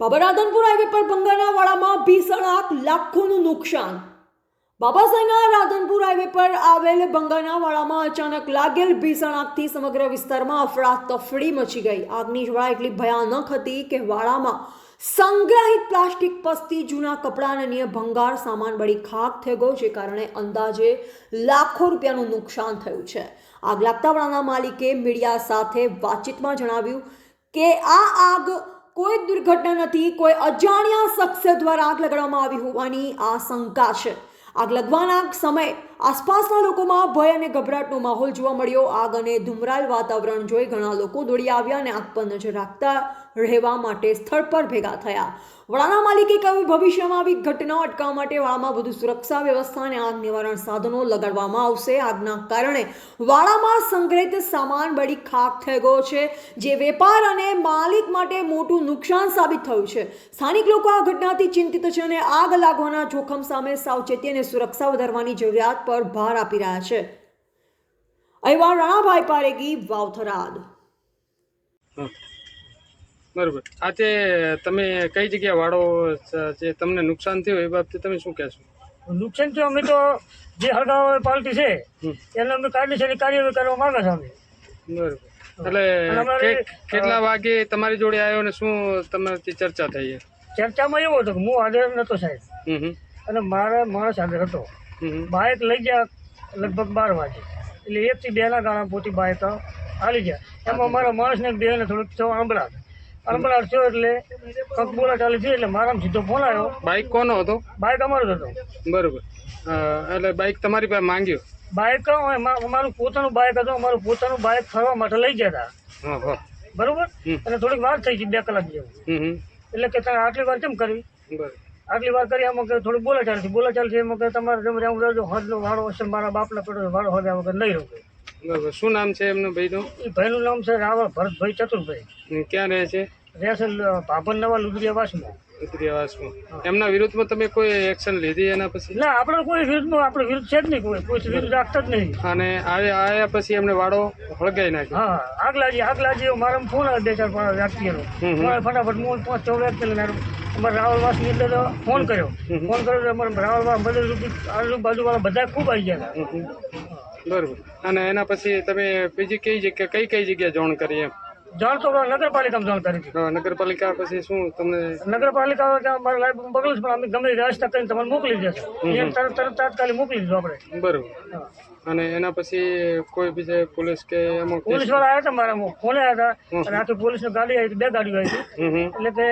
બાબા Radhanpur highway પર બંગાના વાડામાં ભીષણ આગ, લાખોનું નુકસાન. બાબાસાઈના રાધનપુર હાઈવે પર આવેલ બંગાના વાડામાં અચાનક લાગેલ ભીષણ આગથી સમગ્ર વિસ્તારમાં અફડાતફડી મચી ગઈ. આગની જ્વાળા એટલી ભયાનક હતી કે વાડામાં સંગ્રહિત પ્લાસ્ટિક, પસ્તી, જૂના કપડાં અને અન્ય ભંગાર સામાન બળી ખાક થઈ ગયો, જે કારણે અંદાજે લાખો રૂપિયાનું નુકસાન થયું છે. આગ લાગતા વાડાના માલિકે મીડિયા સાથે વાતચીતમાં જણાવ્યું કે આ આગ કોઈ દુર્ઘટના નથી, કોઈ અજાણ્યા શખ્સ દ્વારા આગ લગાડવામાં આવી હોવાની આશંકા છે. આગ લગવાના સમયે આસપાસના લોકોમાં ભય અને ગભરાટનો માહોલ જોવા મળ્યો. આગ અને ધુમરાલ વાતાવરણ જોઈ ઘણા લોકો દોડી આવ્યા અને આગ પર નજર રાખતા રહેવા માટે સ્થળ પર ભેગા થયા. વડાના માલિકે કહ્યું, ભવિષ્યમાં આવી ઘટનાઓ અટકાવવા માટે વાળામાં વધુ સુરક્ષા વ્યવસ્થા અને આગ નિવારણ સાધનો લગાડવામાં આવશે. આગના કારણે વાળામાં સંગ્રહિત સામાન બળી ખાક થઈ ગયો છે, જે વેપાર અને માલિક માટે મોટું નુકસાન સાબિત થયું છે. સ્થાનિક લોકો આ ઘટનાથી ચિંતિત છે અને આગ લાગવાના જોખમ સામે સાવચેતી અને સુરક્ષા વધારવાની જરૂરિયાત પર ભાર આપી રહ્યા છે. અહેવાલ રાણાભાઈ પારેગી વાવથરાદ. હા. બરોબર. આજે તમે કઈ જગ્યાએ વાળો જે તમને નુકસાન થયું એ બાબતે તમે શું કહેશો? નુકસાન તો અમે તો જે હળગાવ પાર્ટી છે હમ. એને અમે કાયદેસરની કાર્યવાહી કરવા માંગે છે અમે. બરોબર. એટલે કેટલા વાગે તમારી જોડે આવ્યો ને શું તમારી ચર્ચા થઈ? ચર્ચામાં એવો હતો કે હું હાજર નહોતો સાહેબ. અને મારા માણસ હાજર હતો. બાઇક લઈ ગયા લગભગ બાર વાગે. એટલે એકથી બેના ગાળા પોતી બાઇક હાલી ગયા. એમાં મારા માણસને બેને થોડુંક થયો આંબળા આંબળા થયો એટલે કંઈક બોલા ચાલી થઈ એટલે મારામાં સીધો ફોન આવ્યો. બાઇક કોનો હતો? બાઇક અમારો હતો. બરોબર. એટલે બાઇક તમારી પાસે માંગ્યું? બાઇક અમારું પોતાનું બાઇક હતું. અમારું પોતાનું બાઇક ફરવા માટે લઈ ગયા હતા બરોબર? અને થોડીક વાર થઈ ગઈ બે કલાક જેવું. એટલે કે તમે આટલી વાર કેમ કરવી બરોબર. આટલી વાર કરી એમાં કે થોડું બોલા ચાલતી બોલા ચાલતી એમાં કે તમારે જેમ રહેવું રહેજો હદનો વાળો હશે મારા બાપના પેટો વાળો હવે આ વગર નહીં રોકે. બરાબર. શું નામ છે એમનું ભાઈનું? એ ભાઈનું નામ છે રાવળ ભરતભાઈ ચતુરભાઈ. ક્યાં રહે છે? રહે છે ભાભર નવા લુદરિયા વાસમાં એમના વિરુદ્ધમાં તમે કોઈ એક્શન લીધી એના પછી? ના આપણે કોઈ વિરુદ્ધમાં આપણે વિરુદ્ધ છે જ નહીં કોઈ. કોઈ વિરુદ્ધ રાખતા જ નહીં. અને આવે આવ્યા પછી એમને વાળો હળગાઈ નાખ્યો. હા આગ લાગી આગ લાગી મારા ફોન બે ચાર વ્યક્તિઓનો. ફટાફટ હું પાંચ છ વ્યક્તિ. અમારે રાવલ વાસની અંદર તો ફોન કર્યો. ફોન કર્યો તો અમારે રાવલવાસ બધે આજુબાજુવાળા બધા ખૂબ આવી ગયા હતા. હમ. અને એના પછી તમે બીજી કઈ જગ્યા કઈ કઈ જગ્યાએ જાણ કરી એમ જાણ તો નગરપાલિકામાં જાણ કરી હતી. નગરપાલિકા પછી શું તમને નગરપાલિકા વાળા લાઈફ બગડું પણ અમે ગમે વ્યવસ્થા કરીને તમને મોકલી દેશે તરત તરત તાત્કાલિક મોકલી દીધું આપણે. બરોબર. અને એના પછી કોઈ બીજે પોલીસ કે એમાં પોલીસવાળા આવ્યા હતા મારા ફોને આવ્યા હતા. અને આખી પોલીસની ગાડી આવી હતી બે ગાડીઓ આવી હતી. એટલે કે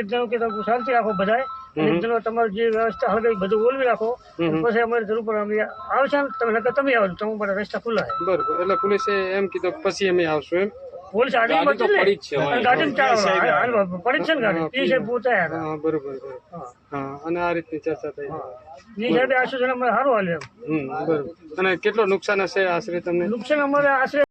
એક જણો કીધું શાંતિ રાખો બધાય એક જણો તમારી જે વ્યવસ્થા હળગે બધું ઓલવી રાખો. પછી અમારી જરૂર પર અમે આવશે ને તમે નકર તમે આવો તમે મારા રસ્તા ખુલ્લા બરોબર. એટલે પોલીસે એમ કીધું પછી અમે આવશું એમ? પોલીસ અને ગાડી પડી છે ને ગાડી. એ સાહેબ પહોંચાયા હા બરોબર બરોબર. હા. હા અને આ રીતની ચર્ચા થઈ એ સાહેબે આશુ જણ અમને સારું હાલ્યું એમ. બરોબર. અને કેટલો નુકસાન હશે આશરે તમને? નુકસાન અમારે આશરે